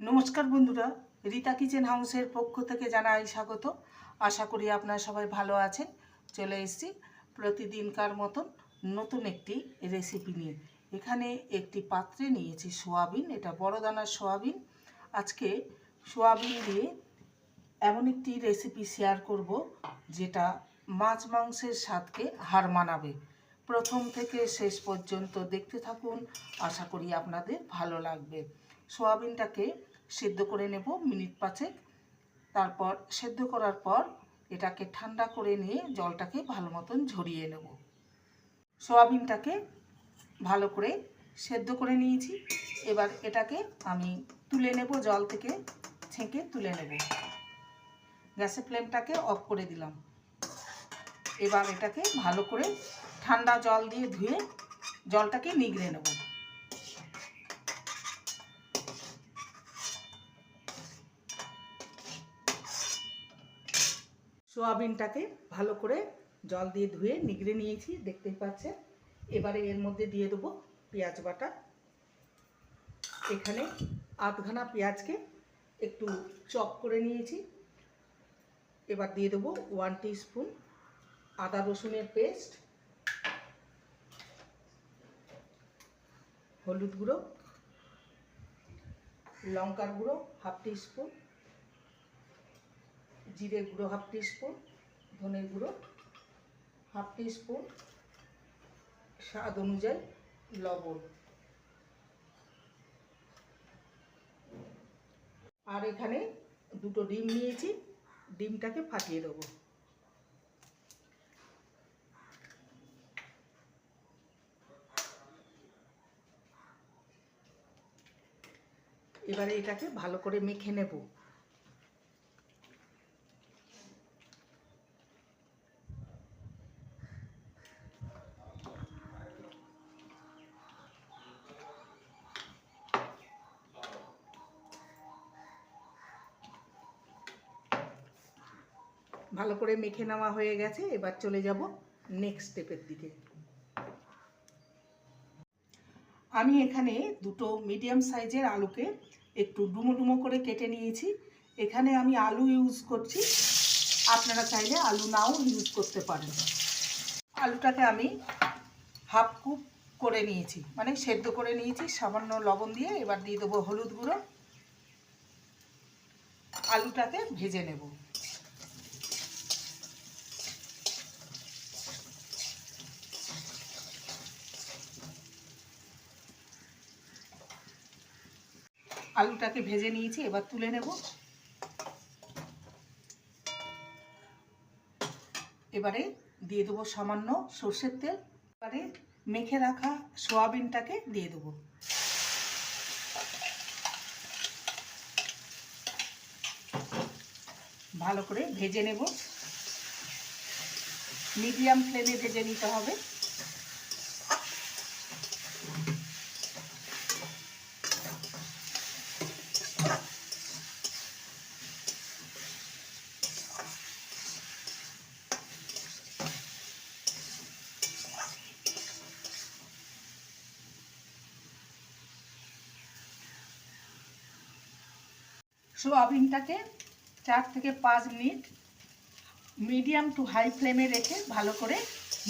নমস্কার বন্ধুরা, রীতা কিচেন হাউসের পক্ষ থেকে জানাই স্বাগত। আশা করি আপনারা সবাই ভালো আছেন। চলে এসেছি প্রতিদিনকার মতন নতুন একটি রেসিপি নিয়ে। এখানে একটি পাত্রে নিয়েছি সোয়াবিন, এটা বড় দানার সোয়াবিন। আজকে সোয়াবিন দিয়ে এমন একটি রেসিপি শেয়ার করব, যেটা মাছ মাংসের স্বাদকে হার মানাবে। প্রথম থেকে শেষ পর্যন্ত দেখতে থাকুন, আশা করি আপনাদের ভালো লাগবে। সোয়াবিনটাকে সেদ্ধ করে নেব মিনিট পাঁচেক। তারপর সেদ্ধ করার পর এটাকে ঠান্ডা করে নিয়ে জলটাকে ভালো মতন ঝরিয়ে নেব। সোয়াবিনটাকে ভালো করে সেদ্ধ করে নিয়েছি। এবার এটাকে আমি তুলে নেব, জল থেকে ছেঁকে তুলে নেব। গ্যাসের ফ্লেমটাকে অফ করে দিলাম। এবার এটাকে ভালো করে ঠান্ডা জল দিয়ে ধুয়ে জলটাকে নিগড়ে নেব। সোয়াবিনটাকে ভালো করে জল দিয়ে ধুয়ে নিগড়ে নিয়েছি, দেখতেই পাচ্ছেন। এবারে এর মধ্যে দিয়ে দেবো পেঁয়াজ বাটা। এখানে আধখানা পেঁয়াজকে একটু চপ করে নিয়েছি। এবার দিয়ে দেবো ওয়ান স্পুন আদা রসুনের পেস্ট, হলুদ গুঁড়ো, লঙ্কার গুঁড়ো, হাফ স্পুন জিরে গুঁড়ো হাফ স্পুন ধনের গুঁড়ো হাফ স্পুন স্বাদ অনুযায়ী লবণ। আর এখানে দুটো ডিম নিয়েছি, ডিমটাকে ফাটিয়ে দেবো। এবারে এটাকে ভালো করে মেখে নেব। ভালো করে মেখে নেওয়া হয়ে গেছে, এবার চলে যাব নেক্সট স্টেপের দিকে। আমি এখানে দুটো মিডিয়াম সাইজের আলুকে একটু ডুমো ডুমো করে কেটে নিয়েছি। এখানে আমি আলু ইউজ করছি। আপনারা চাইলে আলু নাও ইউজ করতে পারেন। আলুটাকে আমি হাফ কুপ করে নিয়েছি মানে সেদ্ধ করে নিয়েছি, সামান্য লবণ দিয়ে এবার দিয়ে দেবো হলুদ গুঁড়ো। আলুটাকে ভেজে নেব। আলুটাকে ভেজে নিয়েছি, এবার তুলে নেব। এবারে দিয়ে দেবো সামান্য সর্ষের তেল। এবারে মেখে রাখা সোয়াবিনটাকে দিয়ে দেবো। ভালো করে ভেজে নেব। মিডিয়াম ফ্লেমে ভেজে নিতে হবে। সোয়াবিনটাকে চার থেকে পাঁচ মিনিট মিডিয়াম টু হাই ফ্লেমে রেখে ভালো করে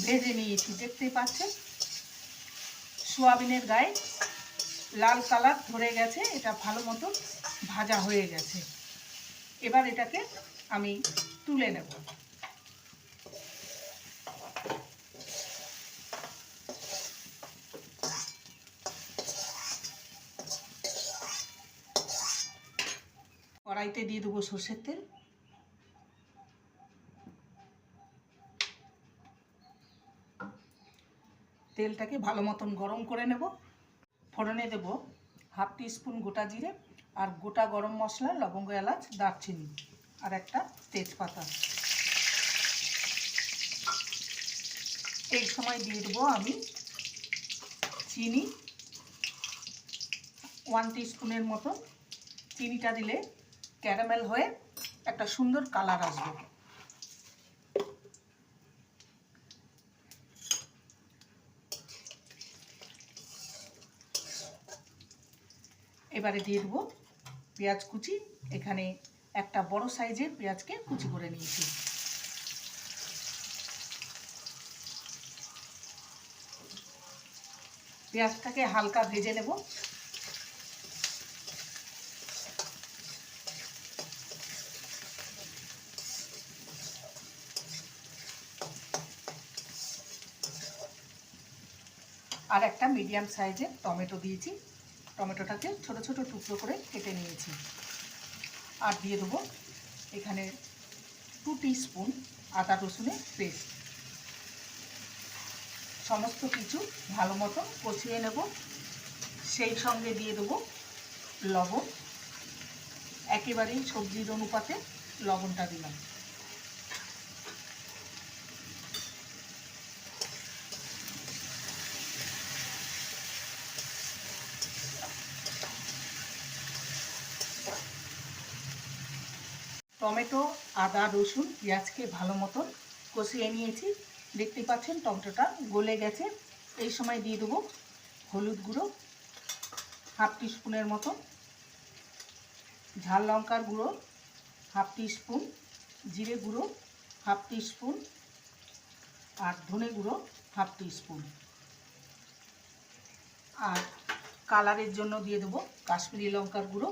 ভেজে নিয়েছি। দেখতেই পাচ্ছেন? সোয়াবিনের গায়ে লাল কালার ধরে গেছে, এটা ভালো মতো ভাজা হয়ে গেছে। এবার এটাকে আমি তুলে নেব। কড়াইতে দিয়ে দেবো সর্ষের তেল। তেলটাকে ভালো মতন গরম করে নেব। ফোড়নে দেব হাফ টি স্পুন গোটা জিরে আর গোটা গরম মশলা, লবঙ্গ, এলাচ, দারচিনি আর একটা তেজপাতা। এই সময় দিয়ে দেবো আমি চিনি। ওয়ান স্পুনের মতো চিনিটা দিলে ক্যারামেল হয়ে একটা সুন্দর কালার আসবে। এবারে দিয়ে দেবো পেঁয়াজ কুচি। এখানে একটা বড় সাইজের পেঁয়াজকে কুচি করে নিয়েছি। পেঁয়াজটাকে হালকা ভেজে নেব। আর একটা মিডিয়াম সাইজের টমেটো দিয়েছি। টমেটোটাকে ছোট ছোট টুকরো করে কেটে নিয়েছি। আর দিয়ে দেবো এখানে টু স্পুন আদা রসুনের পেস্ট সমস্ত কিছু ভালো মতো কষিয়ে নেব। সেই সঙ্গে দিয়ে দেবো লবণ। একেবারেই সবজির অনুপাতে লবণটা দিলাম। টমেটো, আদা, রসুন, পেঁয়াজকে ভালো মতন কষিয়ে নিয়েছি। দেখতে পাচ্ছেন টমেটোটা গলে গেছে। এই সময় দিয়ে দেবো হলুদ গুঁড়ো, হাফ স্পুনের মতো ঝাল লঙ্কার গুঁড়ো, হাফ স্পুন জিরে গুঁড়ো, হাফ স্পুন আর ধনে গুঁড়ো, হাফ স্পুন আর কালারের জন্য দিয়ে দেবো কাশ্মীরি লঙ্কার গুঁড়ো।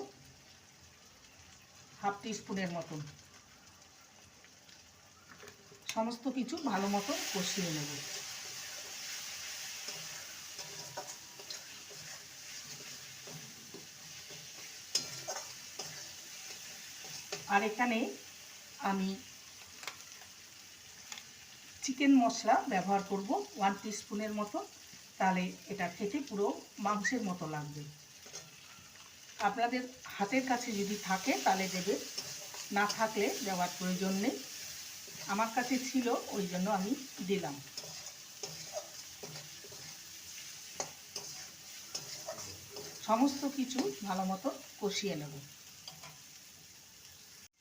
হাফ স্পুনের মতন। সমস্ত কিছু ভালো মতন কষিয়ে নেব। আর এখানে আমি চিকেন মশলা ব্যবহার করব, ওয়ান স্পুনের মতো তাহলে এটা খেতে পুরো মাংসের মতো লাগবে। আপনাদের হাতের কাছে যদি থাকে, তাহলে দেবে। না থাকলে দেওয়ার প্রয়োজন নেই। আমার কাছে ছিল, ওই জন্য আমি দিলাম। সমস্ত কিছু ভালো মতো কষিয়ে নেব।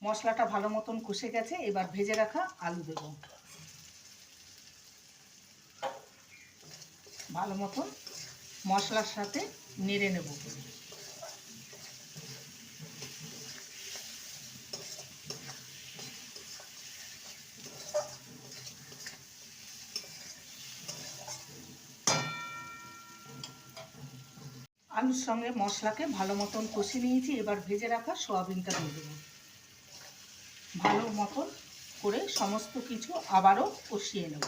মশলাটা ভালো মতন কষে গেছে, এবার ভেজে রাখা আলু দেব ভালো মতন মশলার সাথে নেড়ে নেব। আলুর সঙ্গে মশলাকে ভালো মতন কষে নিয়েছি, এবার ভেজে রাখা সোয়াবিনটা দিয়ে দেবো। ভালো মতন করে সমস্ত কিছু আবারও কষিয়ে নেব।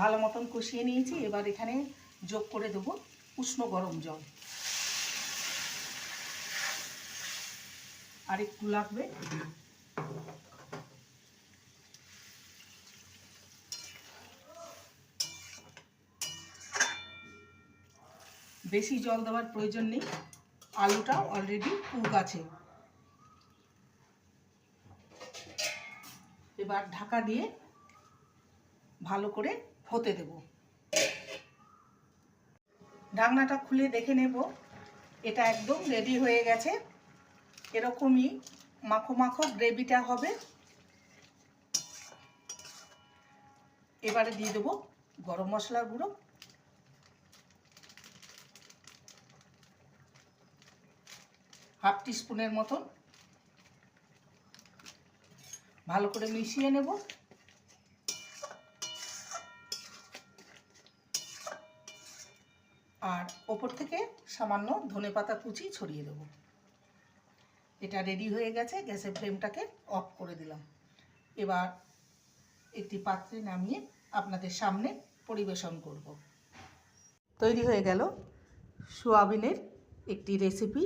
ভালো মতন কষিয়ে নিয়েছি, এবার এখানে যোগ করে দেবো উষ্ণ গরম জল। আর একটু লাগবে। বেশি জল দেওয়ার প্রয়োজন নেই। আলুটা অলরেডি কুক আছে এবার ঢাকা দিয়ে ভালো করে হতে দেব। ঢাকনাটা খুলে দেখে নেব। এটা একদম রেডি হয়ে গেছে। এরকমই মাখো মাখো গ্রেভিটা হবে। এবারে দিয়ে দেবো গরম মশলার গুঁড়ো। হাফ স্পুনের মতন। ভালো করে মিশিয়ে নেব। আর ওপর থেকে সামান্য ধনে পাতা কুচি ছড়িয়ে দেবো। এটা রেডি হয়ে গেছে, গ্যাসের ফ্লেমটাকে অফ করে দিলাম। এবার একটি পাত্রে নামিয়ে আপনাদের সামনে পরিবেশন করব। তৈরি হয়ে গেল সোয়াবিনের একটি রেসিপি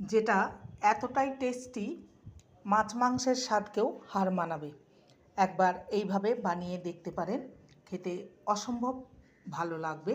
যেটা এতটাই টেস্টি মাছ মাংসের স্বাদকেও হার মানাবে। একবার এইভাবে বানিয়ে দেখতে পারেন, খেতে অসম্ভব ভালো লাগবে।